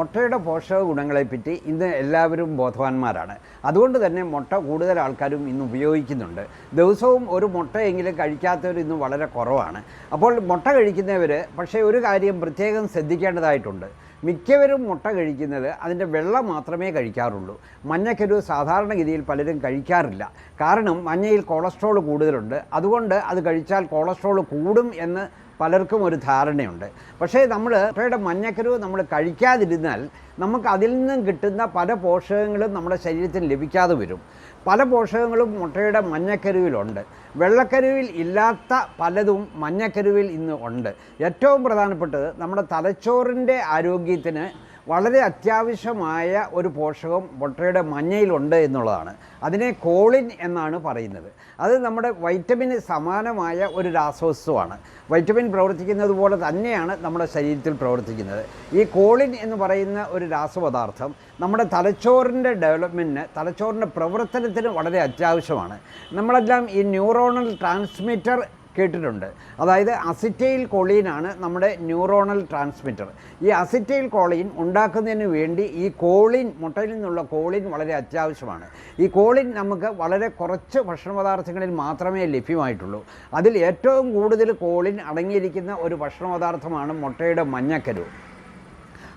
മുട്ടയുടെ പോഷക ഗുണങ്ങളെപ്പറ്റി ഇന്ന് എല്ലാവരും ബോധവാന്മാരാണ്. അതുകൊണ്ട് തന്നെ മുട്ട കൂടുതൽ ആൾക്കാരും ഇന്ന് ഉപയോഗിക്കുന്നുണ്ട്. ദിവസവും ഒരു മുട്ടയെങ്കിലും കഴിക്കാത്തവർ ഇന്ന് വളരെ കുറവാണ്. അപ്പോൾ മുട്ട കഴിക്കുന്നവർ പക്ഷേ ഒരു കാര്യം പ്രത്യേകം ശ്രദ്ധിക്കേണ്ടതായിട്ടുണ്ട്. മിക്കവരും മുട്ട കഴിക്കുന്നത് അതിന്റെ വെള്ളം മാത്രമേ കഴിക്കാറുള്ളൂ. മഞ്ഞക്കരു സാധാരണഗതിയിൽ പലരും കഴിക്കാറില്ല. കാരണം മഞ്ഞയിൽ കൊളസ്ട്രോൾ കൂടുതലുണ്ട്. അതുകൊണ്ട് അത് കഴിച്ചാൽ കൊളസ്ട്രോൾ കൂടും എന്ന് പലർക്കും ഒരു ധാരണയുണ്ട്. പക്ഷേ നമ്മൾ മുട്ടയുടെ മഞ്ഞക്കരുവ് നമ്മൾ കഴിക്കാതിരുന്നാൽ നമുക്ക് അതിൽ നിന്നും കിട്ടുന്ന പല പോഷകങ്ങളും നമ്മുടെ ശരീരത്തിന് ലഭിക്കാതെ വരും. പല പോഷകങ്ങളും മുട്ടയുടെ മഞ്ഞക്കരുവിലുണ്ട്. വെള്ളക്കരുവിൽ ഇല്ലാത്ത പലതും മഞ്ഞക്കരുവിൽ ഇന്ന് ഉണ്ട്. ഏറ്റവും പ്രധാനപ്പെട്ടത് നമ്മുടെ തലച്ചോറിന്റെ ആരോഗ്യത്തിന് വളരെ അത്യാവശ്യമായ ഒരു പോഷകം മുട്ടയുടെ മഞ്ഞയിലുണ്ട് എന്നുള്ളതാണ്. അതിനെ കോളിൻ എന്നാണ് പറയുന്നത്. അത് നമ്മുടെ വൈറ്റമിന് സമാനമായ ഒരു രാസവസ്തുവാണ്. വൈറ്റമിൻ പ്രവർത്തിക്കുന്നത് പോലെ തന്നെയാണ് നമ്മുടെ ശരീരത്തിൽ പ്രവർത്തിക്കുന്നത്. ഈ കോളിൻ എന്ന് പറയുന്ന ഒരു രാസപദാർത്ഥം നമ്മുടെ തലച്ചോറിന്റെ ഡെവലപ്മെന്റിന് തലച്ചോറിന്റെ പ്രവർത്തനത്തിന് വളരെ അത്യാവശ്യമാണ്. നമ്മളെല്ലാം ഈ ന്യൂറോണൽ ട്രാൻസ്മിറ്റർ കേട്ടിട്ടുണ്ട്. അതായത് അസിറ്റൈൽ കോളീനാണ് നമ്മുടെ ന്യൂറോണൽ ട്രാൻസ്മിറ്റർ. ഈ അസിറ്റൈൽ കോളീൻ ഉണ്ടാക്കുന്നതിന് വേണ്ടി ഈ കോളിൻ മുട്ടയിൽ നിന്നുള്ള കോളിൻ വളരെ അത്യാവശ്യമാണ്. ഈ കോളിൻ നമുക്ക് വളരെ കുറച്ച് ഭക്ഷണപദാർത്ഥങ്ങളിൽ മാത്രമേ ലഭ്യമായിട്ടുള്ളൂ. അതിൽ ഏറ്റവും കൂടുതൽ കോളിൻ അടങ്ങിയിരിക്കുന്ന ഒരു ഭക്ഷണപദാർത്ഥമാണ് മുട്ടയുടെ മഞ്ഞക്കരു.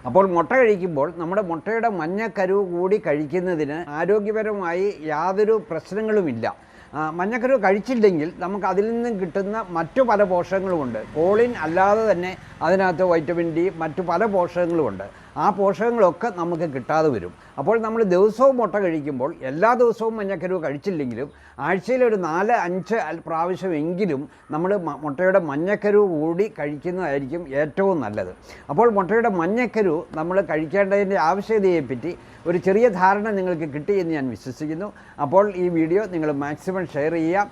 അപ്പോൾ മുട്ട കഴിക്കുമ്പോൾ നമ്മുടെ മുട്ടയുടെ മഞ്ഞക്കരു കൂടി കഴിക്കുന്നതിന് ആരോഗ്യപരമായി യാതൊരു പ്രശ്നങ്ങളുമില്ല. മഞ്ഞക്കരു കഴിച്ചില്ലെങ്കിൽ നമുക്ക് അതിൽ നിന്നും കിട്ടുന്ന മറ്റു പല പോഷകങ്ങളുമുണ്ട്. കോളിൻ അല്ലാതെ തന്നെ അതിനകത്ത് വൈറ്റമിൻ ഡി മറ്റു പല പോഷകങ്ങളുമുണ്ട്. ആ പോഷകങ്ങളൊക്കെ നമുക്ക് കിട്ടാതെ വരും. അപ്പോൾ നമ്മൾ ദിവസവും മുട്ട കഴിക്കുമ്പോൾ എല്ലാ ദിവസവും മഞ്ഞക്കരുവ് കഴിച്ചില്ലെങ്കിലും ആഴ്ചയിൽ ഒരു നാല് അഞ്ച് പ്രാവശ്യമെങ്കിലും നമ്മൾ മുട്ടയുടെ മഞ്ഞക്കരുവ് കൂടി കഴിക്കുന്നതായിരിക്കും ഏറ്റവും നല്ലത്. അപ്പോൾ മുട്ടയുടെ മഞ്ഞക്കരു നമ്മൾ കഴിക്കേണ്ടതിന്റെ ആവശ്യകതയെപ്പറ്റി ഒരു ചെറിയ ധാരണ നിങ്ങൾക്ക് കിട്ടിയെന്ന് ഞാൻ വിശ്വസിക്കുന്നു. അപ്പോൾ ഈ വീഡിയോ നിങ്ങൾ മാക്സിമം ഷെയർ ചെയ്യുക.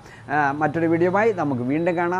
മറ്റൊരു വീഡിയോയുമായി നമുക്ക് വീണ്ടും കാണാം.